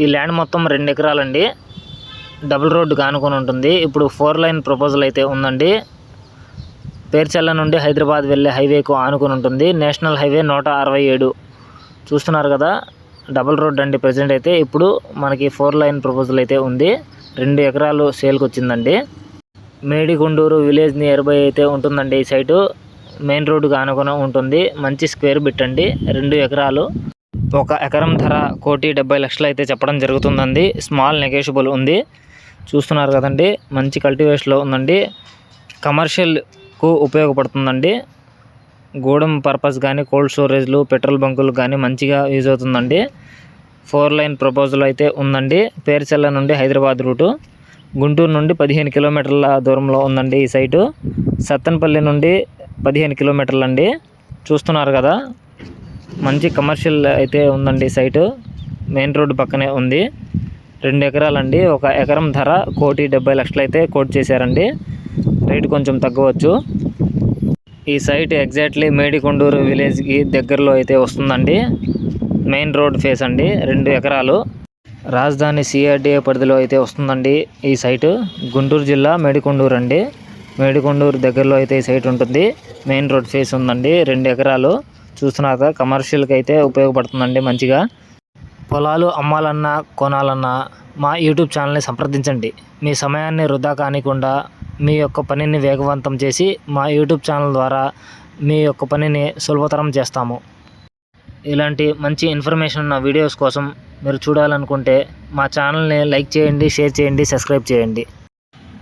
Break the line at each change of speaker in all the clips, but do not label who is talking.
ఈ ల్యాండ్ మొత్తం రెండు ఎకరాలండి. డబుల్ రోడ్డు కానుకొని ఉంటుంది. ఇప్పుడు ఫోర్ లైన్ ప్రపోజల్ అయితే ఉందండి. పేర్చల్ల నుండి హైదరాబాద్ వెళ్ళే హైవేకు ఆనుకొని ఉంటుంది. నేషనల్ హైవే నూట అరవై ఏడు. చూస్తున్నారు కదా డబుల్ రోడ్ అండి ప్రజెంట్ అయితే. ఇప్పుడు మనకి ఫోర్ లైన్ ప్రపోజల్ అయితే ఉంది. రెండు ఎకరాలు సేల్కి వచ్చిందండి. మేడిగుండూరు విలేజ్ నియర్ బై అయితే ఉంటుందండి ఈ సైటు. మెయిన్ రోడ్డుగా ఆనుకొని ఉంటుంది. మంచి స్క్వేర్ బిట్ అండి. రెండు ఎకరాలు. ఒక ఎకరం ధర కోటి డెబ్బై లక్షలు అయితే చెప్పడం జరుగుతుందండి. స్మాల్ నెగోషియబుల్ ఉంది. చూస్తున్నారు కదండి మంచి కల్టివేషన్లో ఉందండి. కమర్షియల్కు ఉపయోగపడుతుందండి. గూడెం పర్పస్ కానీ కోల్డ్ స్టోరేజ్లు పెట్రోల్ బంకులు కానీ మంచిగా యూజ్ అవుతుందండి. ఫోర్ లైన్ ప్రపోజల్ అయితే ఉందండి. పేరుచెల్ల నుండి హైదరాబాద్ రూటు. గుంటూరు నుండి పదిహేను కిలోమీటర్ల దూరంలో ఉందండి ఈ సైటు. సత్తెనపల్లి నుండి పదిహేను కిలోమీటర్లు అండి చూస్తున్నారు కదా మంచి కమర్షియల్ అయితే ఉందండి సైటు. మెయిన్ రోడ్డు పక్కనే ఉంది. రెండు ఎకరాలండి. ఒక ఎకరం ధర కోటి డెబ్బై లక్షలు అయితే కోట్ చేశారండి. రేటు కొంచెం తగ్గవచ్చు. ఈ సైట్ ఎగ్జాక్ట్లీ మేడికొండూరు విలేజ్కి దగ్గరలో అయితే వస్తుందండి. మెయిన్ రోడ్ ఫేస్ అండి రెండు ఎకరాలు. రాజధాని సిఆర్డీఏ పరిధిలో అయితే వస్తుందండి ఈ సైటు. గుంటూరు జిల్లా మేడికొండూరు అండి. మేడికొండూరు దగ్గరలో అయితే ఈ సైట్ ఉంటుంది. మెయిన్ రోడ్ ఫేస్ ఉందండి రెండు ఎకరాలు. చూస్తున్నాక కమర్షియల్కి అయితే ఉపయోగపడుతుందండి మంచిగా. పొలాలు అమ్మాలన్నా కొనాలన్నా మా యూట్యూబ్ ఛానల్ని సంప్రదించండి. మీ సమయాన్ని వృధా కానికుండా మీ యొక్క పనిని వేగవంతం చేసి మా యూట్యూబ్ ఛానల్ ద్వారా మీ యొక్క పనిని సులభతరం చేస్తాము. ఇలాంటి మంచి ఇన్ఫర్మేషన్ ఉన్న వీడియోస్ కోసం మీరు చూడాలనుకుంటే మా ఛానల్ని లైక్ చేయండి షేర్ చేయండి సబ్స్క్రైబ్ చేయండి.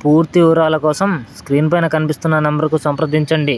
పూర్తి వివరాల కోసం స్క్రీన్ పైన కనిపిస్తున్న నెంబర్కు సంప్రదించండి.